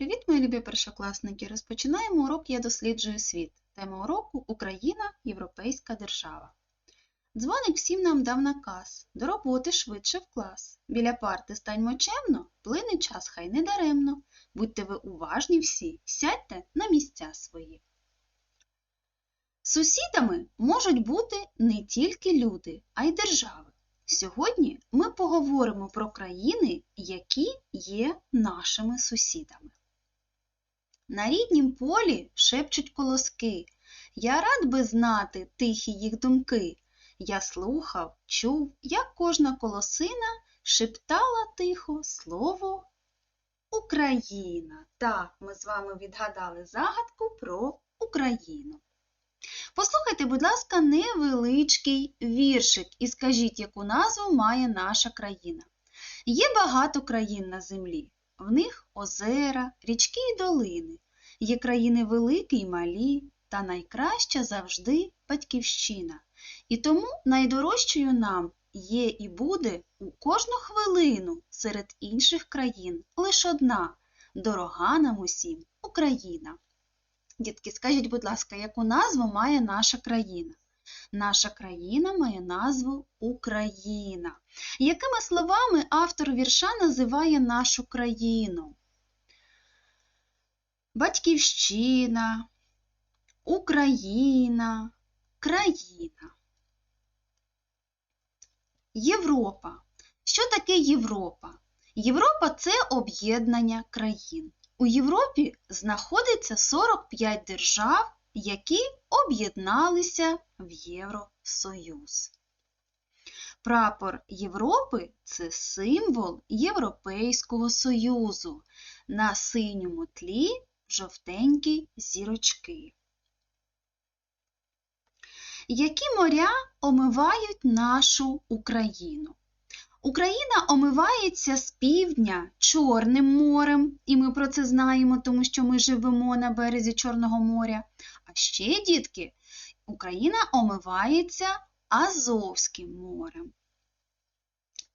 Привіт, мої любі першокласники! Розпочинаємо урок Я досліджую світ. Тема уроку Україна Європейська держава. Дзвоник всім нам дав наказ до роботи швидше в клас. Біля парти станьмо чемно, плине час хай не даремно. Будьте ви уважні всі, сядьте на місця свої. Сусідами можуть бути не тільки люди, а й держави. Сьогодні ми поговоримо про країни, які є нашими сусідами. На ріднім полі шепчуть колоски. Я рад би знати тихі їх думки. Я слухав, чув, як кожна колосина шептала тихо слово Україна. Так, ми з вами відгадали загадку про Україну. Послухайте, будь ласка, невеличкий віршик і скажіть, яку назву має наша країна. Є багато країн на землі. В них озера, річки і долини. Є країни великі й малі, та найкраща завжди батьківщина. І тому найдорожчою нам є і буде у кожну хвилину серед інших країн лише одна дорога нам усім Україна. Дітки, скажіть, будь ласка, яку назву має наша країна? Наша країна має назву Україна. Якими словами автор вірша називає нашу країну? Батьківщина, Україна, країна. Європа. Що таке Європа? Європа це об'єднання країн. У Європі знаходиться 45 держав, які об'єдналися в Євросоюз. Прапор Європи це символ Європейського Союзу. На синьому тлі жовтенькі зірочки. Які моря омивають нашу Україну? Україна омивається з півдня Чорним морем, і ми про це знаємо, тому що ми живемо на березі Чорного моря. А ще, дітки, Україна омивається Азовським морем.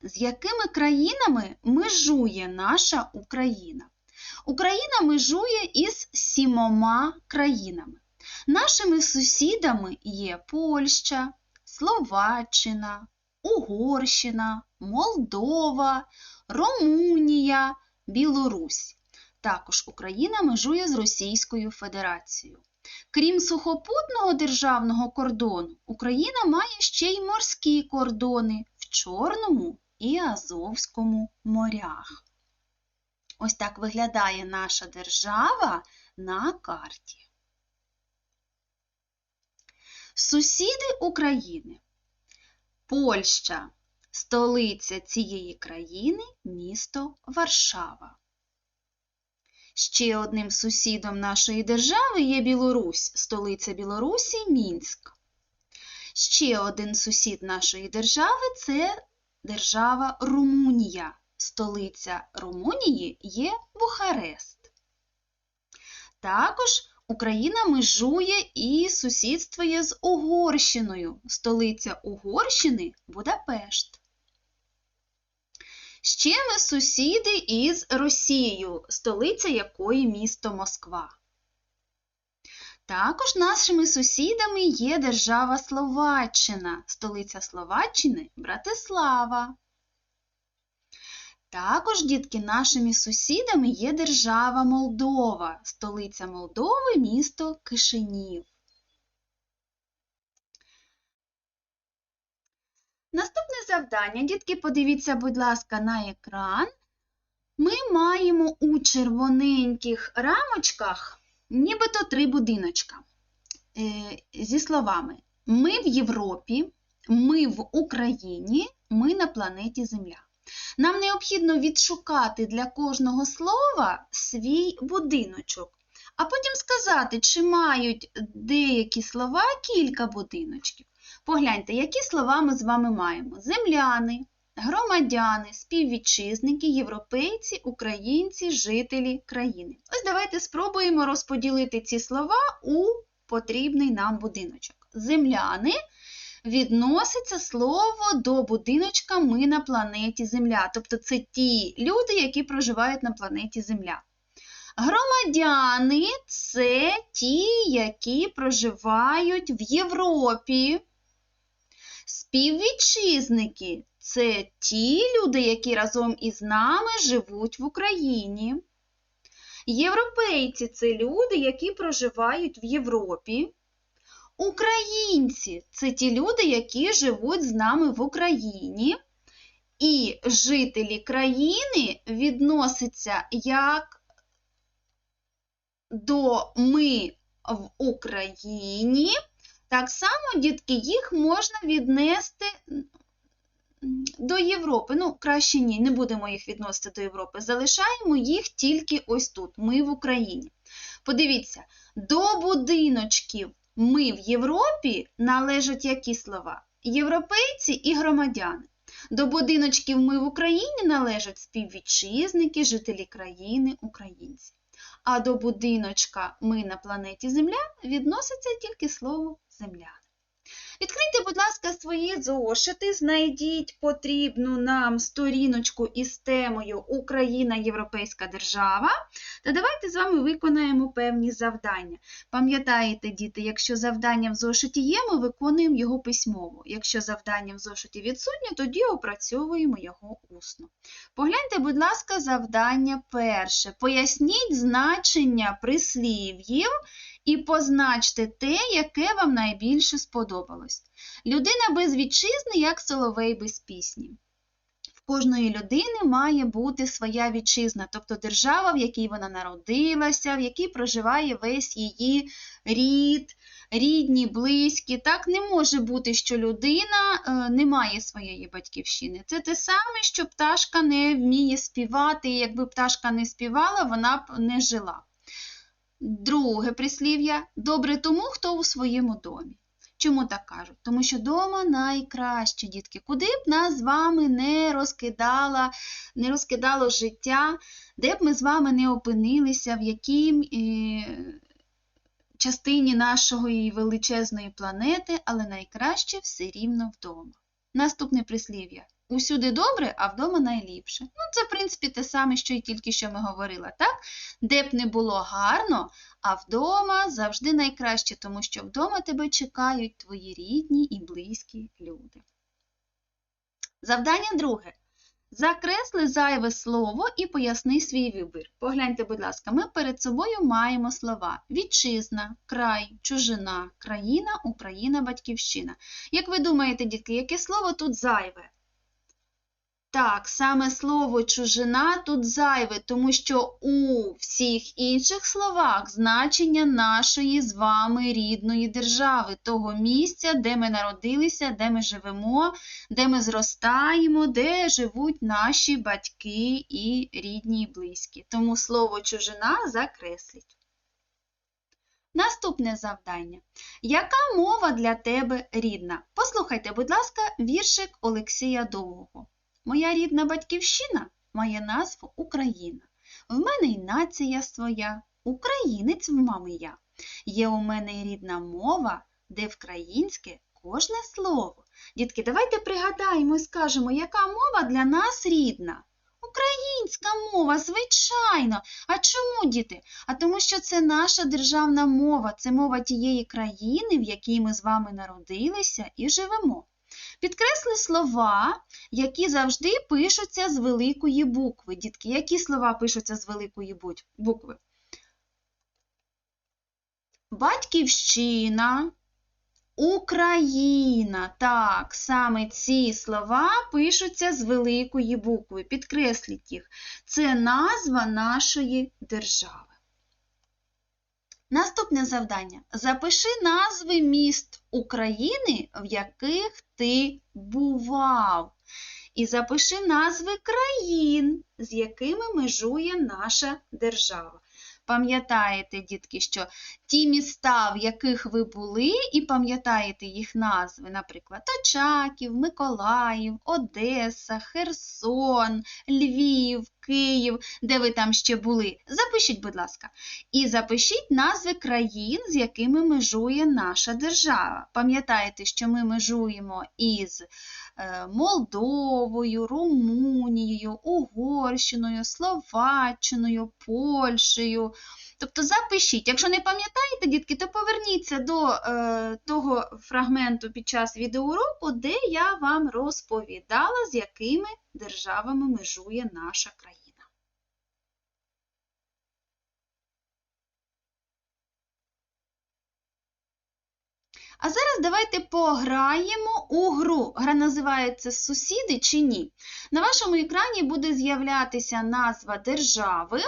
З якими країнами межує наша Україна? Україна межує із сімома країнами. Нашими сусідами є Польща, Словаччина, Угорщина, Молдова, Румунія, Білорусь. Також Україна межує з Російською Федерацією. Крім сухопутного державного кордону, Україна має ще й морські кордони в Чорному і Азовському морях. Ось так виглядає наша держава на карті. Сусіди України. Польща. Столиця цієї країни місто Варшава. Ще одним сусідом нашої держави є Білорусь, столиця Білорусі Мінськ. Ще один сусід нашої держави це держава Румунія. Столиця Румунії є Бухарест. Також Україна межує і сусідствує з Угорщиною. Столиця Угорщини Будапешт. Ще ми сусіди із Росією, столиця якої місто Москва. Також нашими сусідами є держава Словаччина, столиця Словаччини Братислава. Також, дітки, нашими сусідами є держава Молдова, столиця Молдови місто Кишинів. Наступне завдання, дітки, подивіться, будь ласка, на екран. Ми маємо у червоненьких рамочках нібито три будиночка. Е, зі словами Ми в Європі, ми в Україні, ми на планеті Земля. Нам необхідно відшукати для кожного слова свій будиночок, а потім сказати, чи мають деякі слова кілька будиночків. Погляньте, які слова ми з вами маємо: земляни, громадяни, співвітчизники, європейці, українці, жителі країни. Ось давайте спробуємо розподілити ці слова у потрібний нам будиночок. Земляни відноситься слово до будиночка ми на планеті Земля. Тобто це ті люди, які проживають на планеті Земля. Громадяни це ті, які проживають в Європі. Співвітчизники це ті люди, які разом із нами живуть в Україні. Європейці це люди, які проживають в Європі. Українці це ті люди, які живуть з нами в Україні. І жителі країни відносяться як до ми в Україні. Так само, дітки, їх можна віднести до Європи. Ну, краще ні, не будемо їх відносити до Європи. Залишаємо їх тільки ось тут, ми в Україні. Подивіться, до будиночків ми в Європі належать які слова? Європейці і громадяни. До будиночків ми в Україні належать співвітчизники, жителі країни, українці. А до будиночка ми на планеті Земля відноситься тільки слово земля. Відкрийте, будь ласка, свої зошити, знайдіть потрібну нам сторіночку із темою Україна Європейська держава. Та давайте з вами виконаємо певні завдання. Пам'ятаєте, діти, якщо завдання в зошиті є, ми виконуємо його письмово. Якщо завдання в зошиті відсутнє, тоді опрацьовуємо його усно. Погляньте, будь ласка, завдання перше. Поясніть значення прислів'їв і позначте те, яке вам найбільше сподобалось. Людина без вітчизни, як соловей без пісні. В кожної людини має бути своя вітчизна, тобто держава, в якій вона народилася, в якій проживає весь її рід, рідні, близькі. Так не може бути, що людина е, не має своєї батьківщини. Це те саме, що пташка не вміє співати, і якби пташка не співала, вона б не жила. Друге прислів'я добре тому, хто у своєму домі. Чому так кажуть? Тому що дома найкраще, дітки. Куди б нас з вами не розкидала, не розкидало життя, де б ми з вами не опинилися, в якій е, частині нашої величезної планети, але найкраще все рівно вдома. Наступне прислів'я. Усюди добре, а вдома найліпше. Ну, це, в принципі, те саме, що і тільки що ми говорили, так? Де б не було гарно, а вдома завжди найкраще, тому що вдома тебе чекають твої рідні і близькі люди. Завдання друге. Закресли зайве слово і поясни свій вибір. Погляньте, будь ласка, ми перед собою маємо слова вітчизна, край, чужина, країна, Україна, батьківщина. Як ви думаєте, дітки, яке слово тут зайве? Так, саме слово чужина тут зайве, тому що у всіх інших словах значення нашої з вами рідної держави, того місця, де ми народилися, де ми живемо, де ми зростаємо, де живуть наші батьки і рідні і близькі. Тому слово чужина закресліть. Наступне завдання. Яка мова для тебе рідна? Послухайте, будь ласка, віршик Олексія Довгого. Моя рідна батьківщина має назву Україна. В мене й нація своя, українець в мами я. Є у мене й рідна мова, де вкраїнське кожне слово. Дітки, давайте пригадаємо і скажемо, яка мова для нас рідна. Українська мова, звичайно. А чому, діти? А тому, що це наша державна мова, це мова тієї країни, в якій ми з вами народилися і живемо. Підкресли слова, які завжди пишуться з великої букви. Дітки, які слова пишуться з великої букви? Батьківщина, Україна. Так, саме ці слова пишуться з великої букви. Підкресліть їх. Це назва нашої держави. Наступне завдання. Запиши назви міст України, в яких ти бував. І запиши назви країн, з якими межує наша держава. Пам'ятаєте, дітки, що ті міста, в яких ви були, і пам'ятаєте їх назви, наприклад, Очаків, Миколаїв, Одеса, Херсон, Львів, Київ, де ви там ще були. Запишіть, будь ласка. І запишіть назви країн, з якими межує наша держава. Пам'ятаєте, що ми межуємо із Молдовою, Румунією, Угорщиною, Словаччиною, Польщею. Тобто запишіть. Якщо не пам'ятаєте, дітки, то поверніться до е, того фрагменту під час відеоуроку, де я вам розповідала, з якими державами межує наша країна. А зараз давайте пограємо у гру. Гра називається Сусіди чи ні. На вашому екрані буде з'являтися назва держави.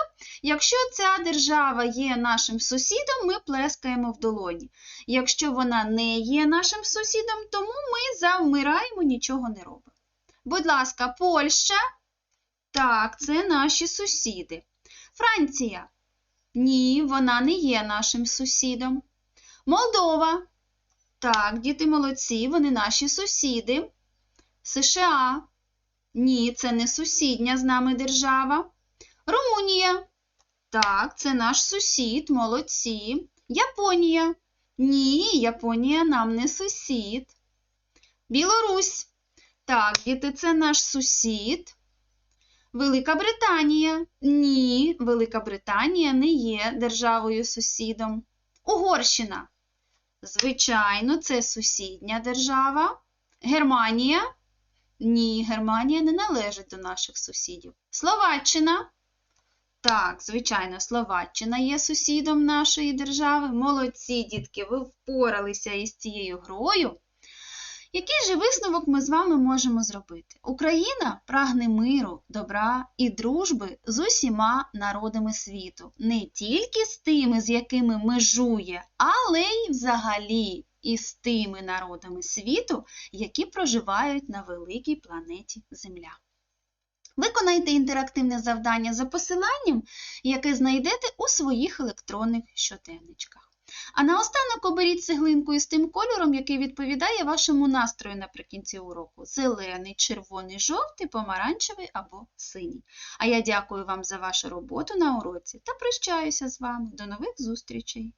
Якщо ця держава є нашим сусідом, ми плескаємо в долоні. Якщо вона не є нашим сусідом, тому ми завмираємо, нічого не робимо. Будь ласка, Польща. Так, це наші сусіди. Франція. Ні, вона не є нашим сусідом. Молдова. Так, діти молодці, вони наші сусіди. США. Ні, це не сусідня з нами держава. Румунія. Так, це наш сусід, молодці. Японія. Ні, Японія нам не сусід. Білорусь. Так, діти, це наш сусід. Велика Британія. Ні, Велика Британія не є державою сусідом. Угорщина. Звичайно, це сусідня держава. Германія. Ні, Германія не належить до наших сусідів. Словаччина. Так, звичайно, Словаччина є сусідом нашої держави. Молодці, дітки, ви впоралися із цією грою. Який же висновок ми з вами можемо зробити? Україна прагне миру, добра і дружби з усіма народами світу, не тільки з тими, з якими межує, але й взагалі із тими народами світу, які проживають на великій планеті Земля. Виконайте інтерактивне завдання за посиланням, яке знайдете у своїх електронних щоденничках. А наостанок оберіть цеглинку із тим кольором, який відповідає вашому настрою наприкінці уроку: зелений, червоний, жовтий, помаранчевий або синій. А я дякую вам за вашу роботу на уроці та прощаюся з вами. До нових зустрічей!